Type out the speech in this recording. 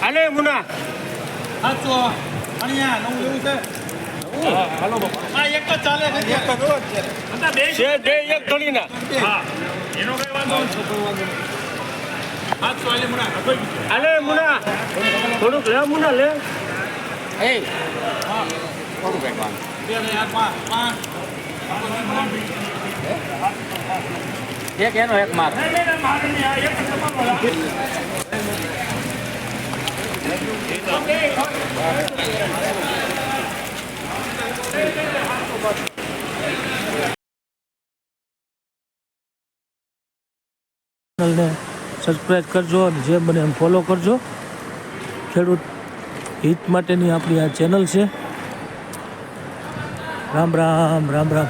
હાલે, મુના. સાતસો અહીંયા નવું લેવું છે હા એક જ ચાલે એક બે છે બે એક ધણીના હા એનો કઈ વાંધો સાતસો હાલે મુના હાલે, મુના. થોડુંક લે, મુના, લે. પાંચ પાંચ એક એનો એક માર. ચેનલને સબસ્ક્રાઈબ કરજો અને જે એમ ફોલો કરજો ખેડૂત હિત માટેની આપણી આ ચેનલ છે. રામ રામ રામ રામ.